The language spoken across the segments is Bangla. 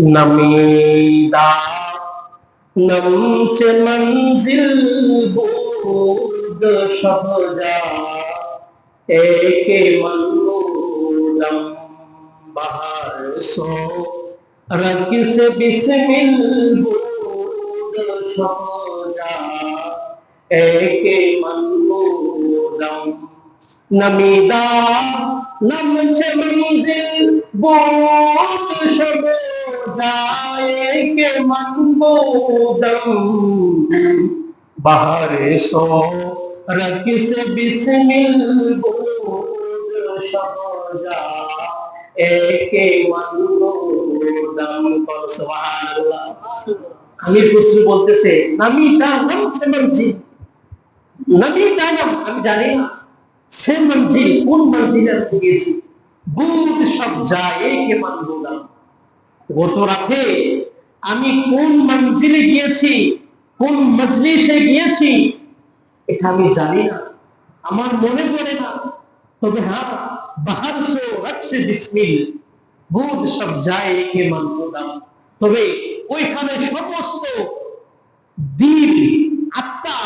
नमीदा नमचे मंजिल बूद शबजा एके मनमूलम बहार सो रग से बिस्मिल बूद शबजा एके मनमूलम नमीदा नमचे मंजिल बोध मंगोदम बाहर सो रकिस আমি প্রশ্ন বলতেছে আমি কোন মঞ্জিলে গিয়েছি বুধ সব যায় একে মানবো না গত রাতে আমি কোন মঞ্জিলে গিয়েছি? কোন মজলিসে গিয়েছি? এটা আমি জানি না। আমার মনে পড়ে না। তবে হ্যাঁ বাহার সো রাখছে বিসমিল। বুধ সব যায় কে মানবুলাম তবে ওইখানে সমস্ত দিন, আত্মা,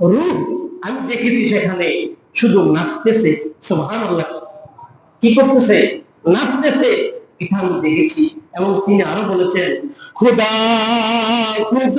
রূপ আমি দেখেছি সেখানে। শুধু নাচতেছে সোহান কি করতেছে? নাচতেছে আমি দেখেছি এবং তিনি আরও বলেছেন খুদা খুদ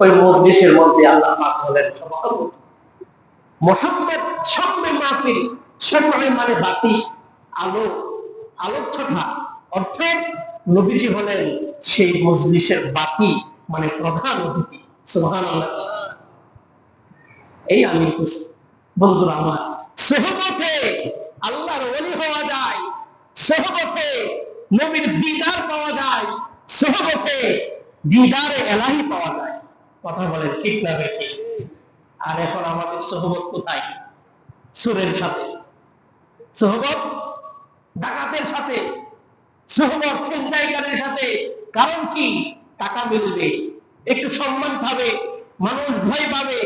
ওই মজলিসের মধ্যে আল্লাহ পাক মোহাম্মদ সামনে সামনে মানে বাতি, আলো আলোক ছটা নবীজি হলেন সেই মজলিসের বাতি মানে প্রধান অতিথি। সুবহান এই আমি বন্ধুরা আমার, সহবতে আল্লাহর ওলি হওয়া যায়, সহবতে নবীর দিদার পাওয়া যায়, সহবতে দিদারে এলাহি পাওয়া যায়। কথা বলেন ঠিক না ঠিক। আর এখন আমাদের সহবত কোথায়? সুরের সাথে। সহবত ডাকাতের সাথে, সহবত ছিনতাইকারের সাথে। কারণ কি? টাকা মিলবে, একটু সম্মান পাবে, মানুষ ভয় পাবে,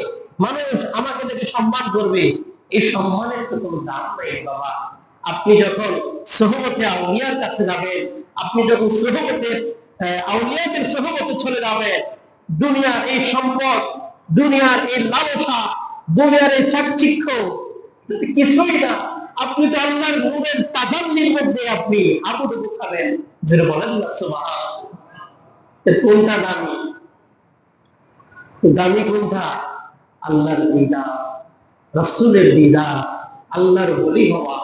মানুষ আমাকে দেখে সম্মান করবে। এই সম্মানের তো কোনো দাম নেই বাবা। আপনি যখন সহবতে আউলিয়ার কাছে যাবেন, আপনি যখন সহবতের আউলিয়াদের সহবতে চলে যাবেন দুনিয়ার এই সম্পদ, দুনিয়ার এই লালসা, দুনিয়ার এই চাকচিক্য কিছুই না। আপনি তো আল্লাহর নূরের তাজাল্লির মধ্যে আপনি আবুদ গোছাবেন যেটা বলেন কোনটা দামি? দামি কোনটা? আল্লাহর দিদা রসুলের দিদা আল্লাহর বলি হওয়া।